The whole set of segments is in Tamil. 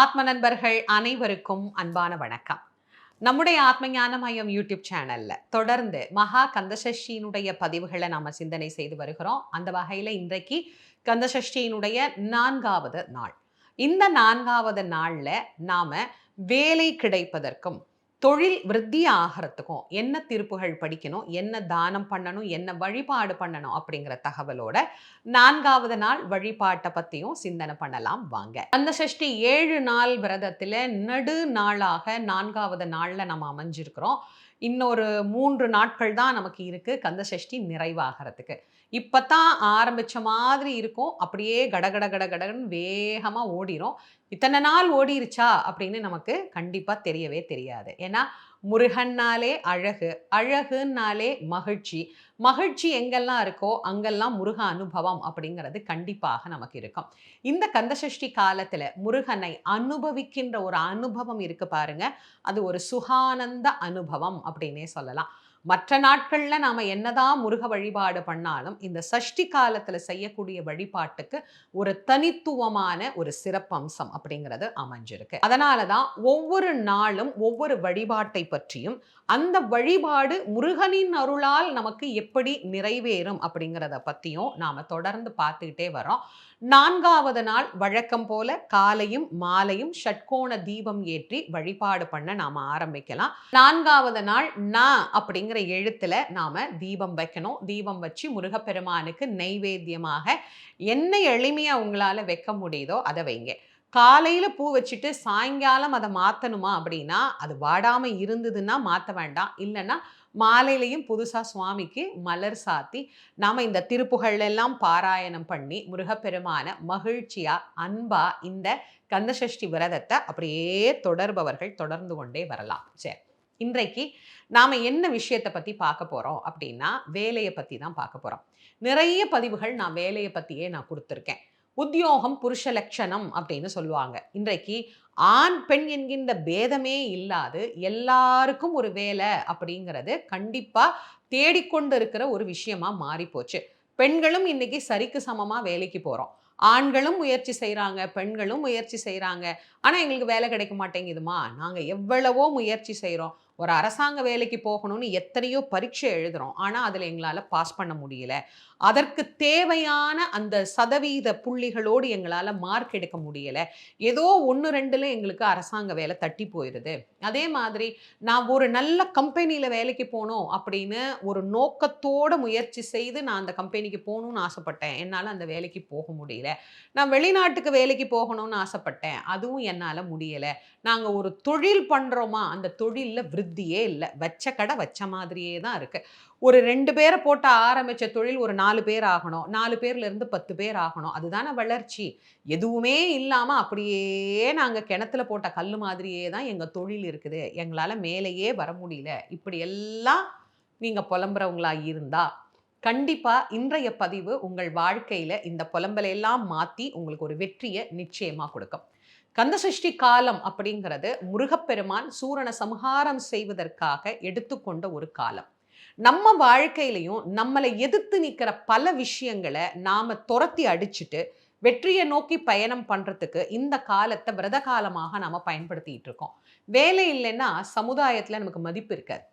ஆத்ம நண்பர்கள் அனைவருக்கும் அன்பான வணக்கம். நம்முடைய ஆத்ம ஞான மையம் யூடியூப் சேனல்ல தொடர்ந்து மகா கந்தசஷ்டியினுடைய பதிவுகளை நாம சிந்தனை செய்து வருகிறோம். அந்த வகையில இன்றைக்கு கந்தசஷ்டியினுடைய நான்காவது நாள். இந்த நான்காவது நாள்ல நாம வேலை கிடைப்பதற்கும் தொழில் விருத்தி ஆகிறதுக்கும் என்ன திருப்புகள் படிக்கணும் என்ன தானம் பண்ணணும் என்ன வழிபாடு பண்ணணும் அப்படிங்கிற தகவலோட நான்காவது நாள் வழிபாட்டை பற்றியும் சிந்தனை பண்ணலாம் வாங்க. அந்த சஷ்டி ஏழு நாள் விரதத்தில் நடு நாளாக நான்காவது நாளில் நம்ம அமைஞ்சிருக்கிறோம். இன்னொரு மூன்று நாட்கள் தான் நமக்கு இருக்குது கந்த சஷ்டி நிறைவாகிறதுக்கு. இப்பதான் ஆரம்பிச்ச மாதிரி இருக்கும். அப்படியே கடகட கட வேகமாக ஓடிடும் ஓடிரும். இத்தனை நாள் ஓடிருச்சா அப்படின்னு நமக்கு கண்டிப்பாக தெரியவே தெரியாது. ஏன்னா முருகன்னாலே அழகு அழகுன்னாலே மகிழ்ச்சி. மகிழ்ச்சி எங்கெல்லாம் இருக்கோ அங்கெல்லாம் முருக அனுபவம் அப்படிங்கிறது கண்டிப்பாக நமக்கு இருக்கும். இந்த கந்தசஷ்டி காலத்துல முருகனை அனுபவிக்கின்ற ஒரு அனுபவம் இருக்கு பாருங்க. அது ஒரு சுகானந்த அனுபவம் அப்படின்னே சொல்லலாம். மற்ற நாட்கள்ல நாம என்னதான் முருக வழிபாடு பண்ணாலும் இந்த சஷ்டி காலத்துல செய்யக்கூடிய வழிபாட்டுக்கு ஒரு தனித்துவமான ஒரு சிறப்பம்சம் அப்படிங்கிறது அமைஞ்சிருக்கு. அதனாலதான் ஒவ்வொரு நாளும் ஒவ்வொரு வழிபாட்டை பற்றியும் அந்த வழிபாடு முருகனின் அருளால் நமக்கு எப்படி நிறைவேறும் அப்படிங்கிறத பத்தியும் நாம தொடர்ந்து பார்த்துக்கிட்டே வரோம் நான்காவது நாள் வழக்கம் போல காலையும் மாலையும் ஷட்கோண தீபம் ஏற்றி வழிபாடு பண்ண நாம ஆரம்பிக்கலாம். நான்காவது நாள் நா அப்படிங்கிற எழுத்துல நாம தீபம் வைக்கணும். தீபம் வச்சு முருகப்பெருமானுக்கு நெய்வேத்தியமாக என்ன எளிமையாக உங்களால வைக்க முடியுதோ அதை வைங்க. காலையில் பூ வச்சுட்டு சாயங்காலம் அதை மாற்றணுமா அப்படின்னா அது வாடாமல் இருந்ததுன்னா மாற்ற வேண்டாம். இல்லைன்னா மாலையிலையும் புதுசாக சுவாமிக்கு மலர் சாத்தி நாம் இந்த திருப்புகளெல்லாம் பாராயணம் பண்ணி முருகப்பெருமான மகிழ்ச்சியாக அன்பா இந்த கந்தசஷ்டி விரதத்தை அப்படியே தொடர்பவர்கள் தொடர்ந்து கொண்டே வரலாம். சரி இன்றைக்கு நாம் என்ன விஷயத்தை பற்றி பார்க்க போகிறோம் அப்படின்னா வேலையை பற்றி தான் பார்க்க போகிறோம் நிறைய பதிவுகள் நான் வேலையை பற்றியே நான் கொடுத்துருக்கேன். உத்தியோகம் புருஷ லட்சணம் அப்படின்னு சொல்லுவாங்க. இன்றைக்கு ஆண் பெண் என்கின்ற பேதமே இல்லாது எல்லாருக்கும் ஒரு வேலை அப்படிங்கிறது கண்டிப்பா தேடிக்கொண்டு இருக்கிற ஒரு விஷயமா மாறி போச்சு பெண்களும் இன்னைக்கு சரிக்கு சமமா வேலைக்கு போறோம். ஆண்களும் முயற்சி செய்கிறாங்க பெண்களும் முயற்சி செய்கிறாங்க ஆனால் எங்களுக்கு வேலை கிடைக்க மாட்டேங்குதுமா? நாங்கள் எவ்வளவோ முயற்சி செய்கிறோம் ஒரு அரசாங்க வேலைக்கு போகணும்னு எத்தனையோ பரீட்சை எழுதுகிறோம் ஆனால் அதில் எங்களால் பாஸ் பண்ண முடியல. அதற்கு தேவையான அந்த சதவீத புள்ளிகளோடு எங்களால் மார்க் எடுக்க முடியலை. ஏதோ ஒன்று ரெண்டில் எங்களுக்கு அரசாங்க வேலை தட்டி போயிடுது அதே மாதிரி நான் ஒரு நல்ல கம்பெனியில் வேலைக்கு போகணும் அப்படின்னு ஒரு நோக்கத்தோடு முயற்சி செய்து நான் அந்த கம்பெனிக்கு போகணும்னு ஆசைப்பட்டேன். என்னால் அந்த வேலைக்கு போக முடியல. நான் வெளிநாட்டுக்கு வேலைக்கு போகணும்னு ஆசைப்பட்டேன். அதுவும் என்னால் முடியலை. நாங்கள் ஒரு தொழில் பண்ணுறோமா அந்த தொழிலில் திருப்தியே இல்லை. வச்ச கடை வச்ச மாதிரியே தான் இருக்குது ஒரு ரெண்டு பேரை போட்டு ஆரம்பித்த தொழில் ஒரு நாலு பேர் ஆகணும். நாலு பேர்லேருந்து பத்து பேர் ஆகணும். அதுதானே வளர்ச்சி. எதுவுமே இல்லாமல் அப்படியே நாங்கள் கிணத்துல போட்ட கல் மாதிரியே தான் எங்கள் தொழில் இருக்குது. எங்களால் மேலேயே வர முடியல. இப்படி எல்லாம் நீங்கள் புலம்புறவங்களா இருந்தால் கண்டிப்பாக இன்றைய பதிவு உங்கள் வாழ்க்கையில் இந்த புலம்பலையெல்லாம் மாற்றி உங்களுக்கு ஒரு வெற்றியை நிச்சயமாக கொடுக்கும். கந்தசஷ்டி காலம் அப்படிங்கிறது முருகப்பெருமான் சூரனை சம்ஹாரம் செய்வதற்காக எடுத்துக்கொண்ட ஒரு காலம். நம்ம வாழ்க்கையிலையும் நம்மளை எதிர்த்து நிற்கிற பல விஷயங்களை நாம துரத்தி அடிச்சுட்டு வெற்றியை நோக்கி பயணம் பண்ணுறதுக்கு இந்த காலத்தை விரத காலமாக நாம் பயன்படுத்திகிட்டு இருக்கோம். வேலை இல்லைன்னா சமுதாயத்தில் நமக்கு மதிப்பு இருக்காது.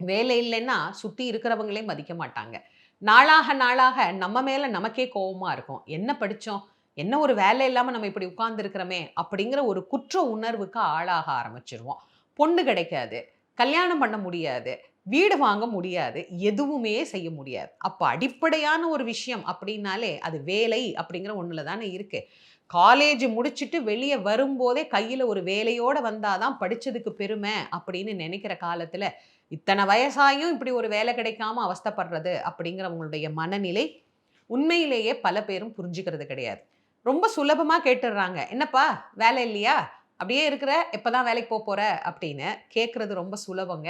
வேலை இல்லைன்னா சுற்றி இருக்கிறவங்களே மதிக்க மாட்டாங்க. நாளாக நாளாக நம்ம மேலே நமக்கே கோபமாக இருக்கும். என்ன படித்தோம் என்ன ஒரு வேலை இல்லாமல் நம்ம இப்படி உட்கார்ந்துருக்கிறோமே அப்படிங்கிற ஒரு குற்ற உணர்வுக்கு ஆளாக ஆரம்பிச்சிருவோம். பொண்ணு கிடைக்காது கல்யாணம் பண்ண முடியாது வீடு வாங்க முடியாது எதுவுமே செய்ய முடியாது. அப்போ அடிப்படையான ஒரு விஷயம் அப்படின்னாலே அது வேலை அப்படிங்கிற ஒன்றில் தானே இருக்குது காலேஜ் முடிச்சுட்டு வெளியே வரும்போதே கையில் ஒரு வேலையோடு வந்தாதான் படித்ததுக்கு பெருமை அப்படின்னு நினைக்கிற காலத்தில் இத்தனை வயசாயும் இப்படி ஒரு வேலை கிடைக்காம அவஸ்தைப்படுறது அப்படிங்கிறவங்களுடைய மனநிலை உண்மையிலேயே பல பேரும் புரிஞ்சுக்கிறது கிடையாது. ரொம்ப சுலபமாக கேட்டுடுறாங்க என்னப்பா வேலை இல்லையா? அப்படியே இருக்கிற எப்போதான் வேலைக்கு போக போகிற அப்படின்னு கேட்குறது ரொம்ப சுலபங்க.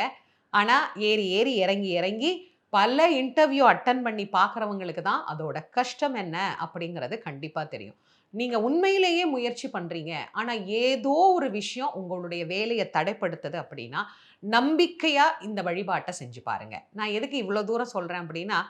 ஆனால் ஏறி ஏறி இறங்கி இறங்கி பல இன்டர்வியூ அட்டன் பண்ணி பார்க்குறவங்களுக்கு தான் அதோட கஷ்டம் என்ன அப்படிங்கிறது கண்டிப்பாக தெரியும். நீங்கள் உண்மையிலேயே முயற்சி பண்ணுறீங்க ஆனால் ஏதோ ஒரு விஷயம் உங்களுடைய வேலையை தடைப்படுத்துது அப்படின்னா நம்பிக்கையாக இந்த வழிபாட்டை செஞ்சு பாருங்கள் நான் எதுக்கு இவ்வளோ தூரம் சொல்கிறேன் அப்படின்னா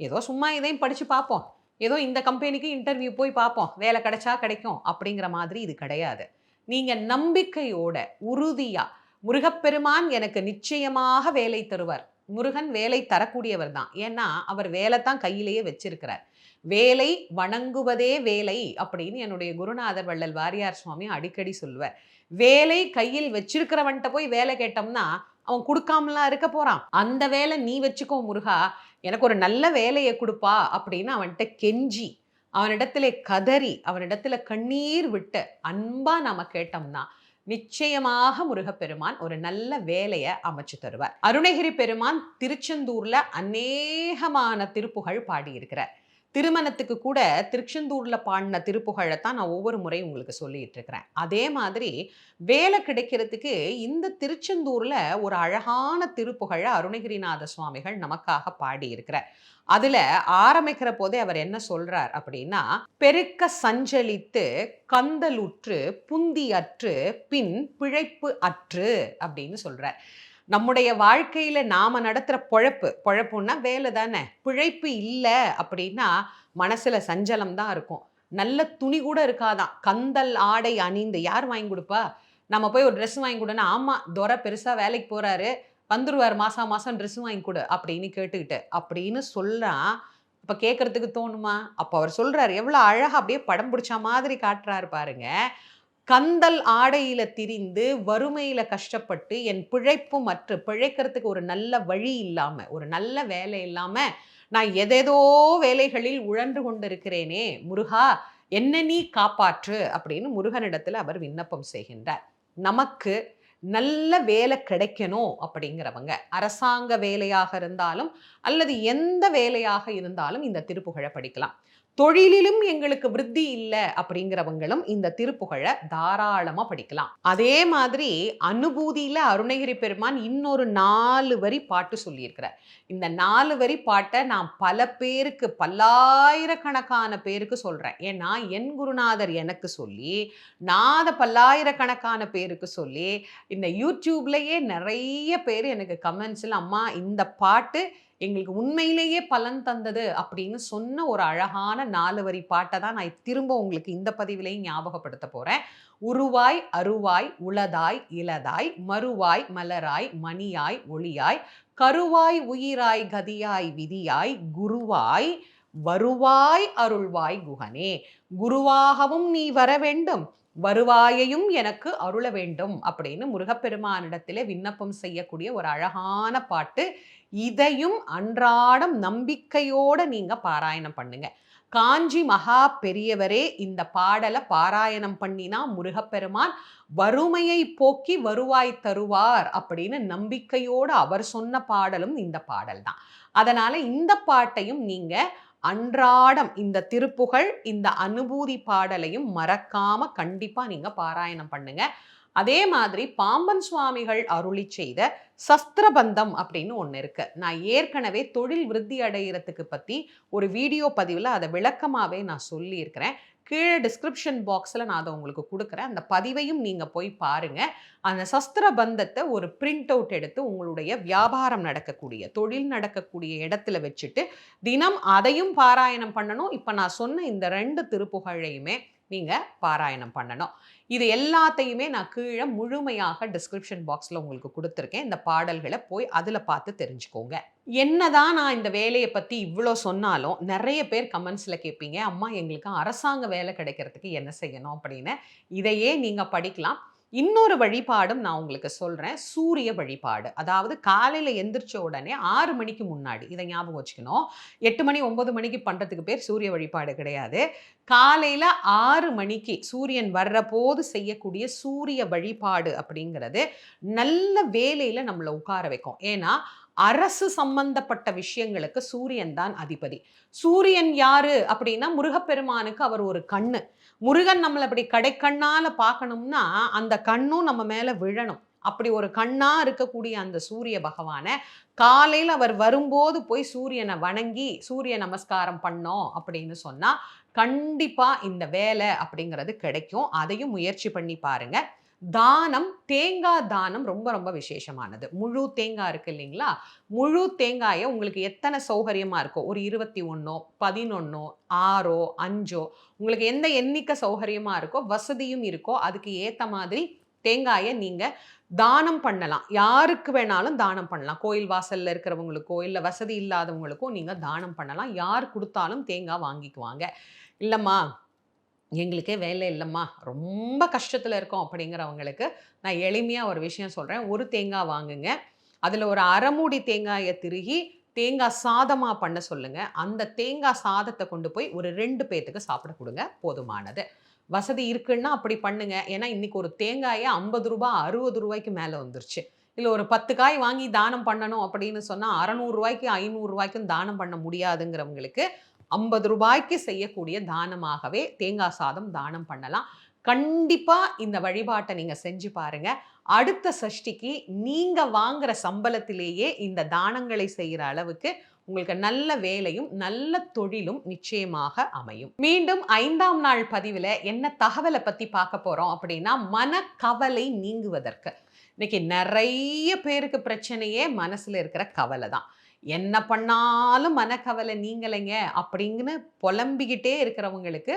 ஏதோ சும்மா இதையும் படித்து பார்ப்போம் ஏதோ இந்த கம்பெனிக்கு இன்டர்வியூ போய் பார்ப்போம். வேலை கிடைச்சா கிடைக்கும். அப்படிங்கிற மாதிரி இது கிடையாது. நீங்கள் நம்பிக்கையோட உறுதியாக முருகப்பெருமான் எனக்கு நிச்சயமாக வேலை தருவார். முருகன் வேலை தரக்கூடியவர் தான். ஏன்னா அவர் வேலை தான் கையிலேயே வச்சிருக்கிறார். வேலை வணங்குவதே வேலை அப்படின்னு என்னுடைய குருநாதர் வள்ளல் வாரியார் சுவாமி அடிக்கடி சொல்லுவார். வேலை கையில் வச்சிருக்கிறவன்ட்ட போய் வேலை கேட்டோம்னா அவன் கொடுக்காமலாம் இருக்க போறான். அந்த வேலை நீ வச்சுக்கோ முருகா. எனக்கு ஒரு நல்ல வேலையை கொடுப்பா அப்படின்னு அவன்கிட்ட கெஞ்சி அவனிடத்துல கதறி அவனிடத்துல கண்ணீர் விட்டு அன்பா நாம கேட்டோம்னா நிச்சயமாக முருகப்பெருமான் ஒரு நல்ல வேலையை அமைச்சு தருவார். அருணகிரி பெருமான் திருச்செந்தூர்ல அநேகமான திருப்புகழ் பாடியிருக்கிறார். திருமணத்துக்கு கூட திருச்செந்தூர்ல பாடின திருப்புகழை தான் நான் ஒவ்வொரு முறையும் உங்களுக்கு சொல்லிட்டு இருக்கிறேன் அதே மாதிரி வேலை கிடைக்கிறதுக்கு இந்த திருச்செந்தூர்ல ஒரு அழகான திருப்புகழை அருணகிரிநாத சுவாமிகள் நமக்காக பாடியிருக்கிறார். அதில் அதுல ஆரம்பிக்கிற போதே அவர் என்ன சொல்கிறார் அப்படின்னா பெருக்க சஞ்சலித்து கந்தலுற்று புந்தி அற்று பின் பிழைப்பு அற்று அப்படின்னு சொல்கிறார் நம்முடைய வாழ்க்கையில் நாம் நடத்துகிற பொழப்பு பொழப்புன்னா வேலை தானே? பிழைப்பு இல்லை அப்படின்னா மனசில் சஞ்சலம் தான் இருக்கும். நல்ல துணி கூட இருக்காதான். கந்தல் ஆடை அணிந்து யார் வாங்கி கொடுப்பா? நம்ம போய் ஒரு ட்ரெஸ் வாங்கி கொடுனா ஆமாம் துரை பெருசாக வேலைக்கு போகிறாரு வந்துடுவார் மாதம் மாதம் ட்ரெஸ் வாங்கி கொடு அப்படின்னு கேட்டுக்கிட்டு அப்படின்னு சொல்கிறான் இப்போ கேட்கறதுக்கு தோணுமா? அப்போ அவர் சொல்கிறார் எவ்வளோ அழகாக அப்படியே படம் பிடிச்ச மாதிரி காட்டுறாரு பாருங்க. கந்தல் ஆடையில திரிந்து வறுமையில கஷ்டப்பட்டு என் பிழைப்பு மற்ற பிழைக்கிறதுக்கு ஒரு நல்ல வழி இல்லாம ஒரு நல்ல வேலை இல்லாம நான் எதேதோ வேலைகளில் உழன்று கொண்டிருக்கிறேனே முருகா என்ன நீ காப்பாற்று அப்படின்னு முருகனிடத்தில் அவர் விண்ணப்பம் செய்கின்றார். நமக்கு நல்ல வேலை கிடைக்கணும் அப்படிங்கிறவங்க அரசாங்க வேலையாக இருந்தாலும் அல்லது எந்த வேலையாக இருந்தாலும் இந்த திருப்புகழை படிக்கலாம். தொழிலிலும் எங்களுக்கு விருத்தி இல்லை அப்படிங்கிறவங்களும் இந்த திருப்புகழை தாராளமா படிக்கலாம். அதே மாதிரி அனுபூதியில அருணகிரி பெருமான் இன்னொரு நாலு வரி பாட்டு சொல்லியிருக்கிறார். இந்த நாலு வரி பாட்டை நான் பல பேருக்கு பல்லாயிரக்கணக்கான பேருக்கு சொல்றேன். ஏன்னா என் குருநாதர் எனக்கு சொல்லி நான் அதை பல்லாயிரக்கணக்கான பேருக்கு சொல்லி இந்த யூடியூப்லயே நிறைய பேர் எனக்கு கமெண்ட்ஸில் அம்மா இந்த பாட்டு எங்களுக்கு உண்மையிலேயே பலன் தந்தது அப்படின்னு சொன்ன ஒரு அழகான நாலு வரி பாட்டை தான் நான் திரும்ப உங்களுக்கு இந்த பதிவிலையும் ஞாபகப்படுத்த போகிறேன் உருவாய் அருவாய் உளதாய் இலதாய் மறுவாய் மலராய் மணியாய் ஒளியாய் கருவாய் உயிராய் கதியாய் விதியாய் குருவாய் வருவாய் அருள்வாய் குகனே. குருவாகவும் நீ வர வேண்டும். வருவாயையும் எனக்கு அருள வேண்டும் அப்படின்னு முருகப்பெருமானிடத்திலே விண்ணப்பம் செய்யக்கூடிய ஒரு அழகான பாட்டு. இதையும் அன்றாடம் நம்பிக்கையோடு நீங்கள் பாராயணம் பண்ணுங்க. காஞ்சி மகா பெரியவரே இந்த பாடலை பாராயணம் பண்ணினா முருகப்பெருமான் வறுமையை போக்கி வருவாய் தருவார் அப்படின்னு நம்பிக்கையோடு அவர் சொன்ன பாடலும் இந்த பாடல் தான் அதனால் இந்த பாட்டையும் நீங்கள் அன்றாடம் இந்த திருப்புகழ் இந்த அனுபூதி பாடலையும் மறக்காம கண்டிப்பா நீங்க பாராயணம் பண்ணுங்க. அதே மாதிரி பாம்பன் சுவாமிகள் அருளி செய்த சஸ்திரபந்தம் அப்படின்னு ஒன்று இருக்கு. நான் ஏற்கனவே தொழில் விருத்தி அடைகிறதுக்கு பற்றி ஒரு வீடியோ பதிவில் அதை விளக்கமாகவே நான் சொல்லியிருக்கிறேன். கீழே டிஸ்கிரிப்ஷன் பாக்ஸில் நான் அதை உங்களுக்கு கொடுக்குறேன். அந்த பதிவையும் நீங்கள் போய் பாருங்கள் அந்த சஸ்திர பந்தத்தை ஒரு பிரிண்ட் அவுட் எடுத்து உங்களுடைய வியாபாரம் நடக்கக்கூடிய தொழில் நடக்கக்கூடிய இடத்துல வச்சுட்டு தினம் அதையும் பாராயணம் பண்ணணும். இப்போ நான் சொன்ன இந்த ரெண்டு திருப்புகழையுமே நீங்கள் பாராயணம் பண்ணணும். இது எல்லாத்தையுமே நான் கீழே முழுமையாக டிஸ்கிரிப்ஷன் பாக்ஸில் உங்களுக்கு கொடுத்துருக்கேன். இந்த பாடல்களை போய் அதில் பார்த்து தெரிஞ்சுக்கோங்க. என்னதான் நான் இந்த வேலையை பற்றி இவ்வளோ சொன்னாலும் நிறைய பேர் கமெண்ட்ஸில் கேட்பீங்க. அம்மா எங்களுக்கு அரசாங்க வேலை கிடைக்கிறதுக்கு என்ன செய்யணும் அப்படின்னு. இதையே நீங்கள் படிக்கலாம். இன்னொரு வழிபாடும் நான் உங்களுக்கு சொல்கிறேன் சூரிய வழிபாடு. அதாவது காலையில் எந்திரிச்ச உடனே ஆறு மணிக்கு முன்னாடி இதை ஞாபகம் வச்சுக்கணும். எட்டு மணி ஒம்பது மணிக்கு பண்ணுறதுக்கு பேர் சூரிய வழிபாடு கிடையாது. காலையில் ஆறு மணிக்கு சூரியன் வர்ற போது செய்யக்கூடிய சூரிய வழிபாடு அப்படிங்கிறது நல்ல வேலையில் நம்மளை உட்கார வைக்கும். ஏன்னா அரசு சம்பந்தப்பட்ட விஷயங்களுக்கு சூரியன் தான் அதிபதி. சூரியன் யாரு அப்படின்னா முருகப்பெருமானுக்கு அவர் ஒரு கண்ணு. முருகன் நம்மளை அப்படி கடைக்கண்ணால பார்க்கணும்னா அந்த கண்ணும் நம்ம மேல விழணும். அப்படி ஒரு கண்ணா இருக்கக்கூடிய அந்த சூரிய பகவானை காலையில் அவர் வரும்போது போய் சூரியனை வணங்கி சூரிய நமஸ்காரம் பண்ணோம் அப்படின்னு சொன்னால் கண்டிப்பாக இந்த வேலை அப்படிங்கிறது கிடைக்கும். அதையும் முயற்சி பண்ணி பாருங்கள் தானம் தேங்காய் தானம் ரொம்ப ரொம்ப விசேஷமானது. முழு தேங்காய் இருக்கு இல்லைங்களா? முழு தேங்காயை உங்களுக்கு எத்தனை சௌகரியமாக இருக்கோ ஒரு இருபத்தி ஒன்றோ பதினொன்னோ ஆறோ அஞ்சோ உங்களுக்கு எந்த எண்ணிக்கை சௌகரியமாக இருக்கோ வசதியும் இருக்கோ அதுக்கு ஏற்ற மாதிரி தேங்காயை நீங்கள் தானம் பண்ணலாம். யாருக்கு வேணாலும் தானம் பண்ணலாம். கோயில் வாசலில் இருக்கிறவங்களுக்கோ இல்லை வசதி இல்லாதவங்களுக்கோ நீங்கள் தானம் பண்ணலாம். யார் கொடுத்தாலும் தேங்காய் வாங்கிக்குவாங்க. இல்லைம்மா எங்களுக்கே வேலை இல்லைம்மா ரொம்ப கஷ்டத்தில் இருக்கோம் அப்படிங்கிறவங்களுக்கு நான் எளிமையாக ஒரு விஷயம் சொல்கிறேன் ஒரு தேங்காய் வாங்குங்க. அதில் ஒரு அரைமூடி தேங்காயை திருகி தேங்காய் சாதமாக பண்ண சொல்லுங்கள் அந்த தேங்காய் சாதத்தை கொண்டு போய் ஒரு ரெண்டு பேர்த்துக்கு சாப்பிட கொடுங்க. போதுமானது. வசதி இருக்குன்னா அப்படி பண்ணுங்க. ஏன்னா இன்றைக்கி ஒரு தேங்காயை ஐம்பது ரூபாய் அறுபது ரூபாய்க்கு மேலே வந்துருச்சு. இல்லை ஒரு பத்து காய் வாங்கி தானம் பண்ணணும் அப்படின்னு சொன்னால் அறநூறுரூவாய்க்கு ஐநூறுரூவாய்க்கும் தானம் பண்ண முடியாதுங்கிறவங்களுக்கு ஐம்பது ரூபாய்க்கு செய்யக்கூடிய தானமாகவே தேங்காய் சாதம் தானம் பண்ணலாம். கண்டிப்பாக இந்த வழிபாட்டை நீங்கள் செஞ்சு பாருங்க. அடுத்த சஷ்டிக்கு நீங்கள் வாங்குற சம்பளத்திலேயே இந்த தானங்களை செய்கிற அளவுக்கு உங்களுக்கு நல்ல வேலையும் நல்ல தொழிலும் நிச்சயமாக அமையும். மீண்டும் ஐந்தாம் நாள் பதிவில் என்ன தகவலை பற்றி பார்க்க போகிறோம் அப்படின்னா மனக்கவலை நீங்குவதற்கு. இன்னைக்கு நிறைய பேருக்கு பிரச்சனையே மனசில் இருக்கிற கவலை தான் என்ன பண்ணாலும் மனக்கவலை நீங்களைங்க அப்படிங்கன்னு புலம்பிக்கிட்டே இருக்கிறவங்களுக்கு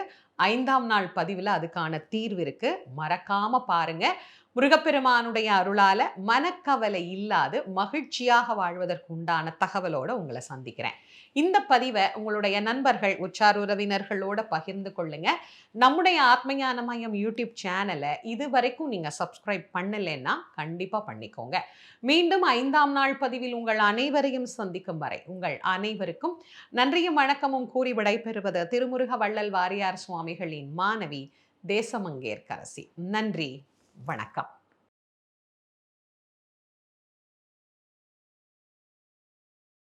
ஐந்தாம் நாள் பதிவில் அதுக்கான தீர்வு இருக்குது மறக்காமல் பாருங்கள் முருகப்பெருமானுடைய அருளால் மனக்கவலை இல்லாது மகிழ்ச்சியாக வாழ்வதற்கு உண்டான தகவலோடு உங்களை சந்திக்கிறேன். இந்த பதிவை உங்களுடைய நண்பர்கள் உச்சார் உறவினர்களோட பகிர்ந்து கொள்ளுங்க. நம்முடைய ஆத்மஞான மையம் யூடியூப் சேனலை இது வரைக்கும் நீங்கள் சப்ஸ்கிரைப் பண்ணலைன்னா கண்டிப்பாக பண்ணிக்கோங்க. மீண்டும் ஐந்தாம் நாள் பதிவில் உங்கள் அனைவரையும் சந்திக்கும் வரை உங்கள் அனைவருக்கும் நன்றியும் வணக்கமும் கூறி விடைபெறுவது திருமுருக வள்ளல் வாரியார் சுவாமிகளின் மாணவி தேசமங்கேற்கரசி. நன்றி வணக்கம்.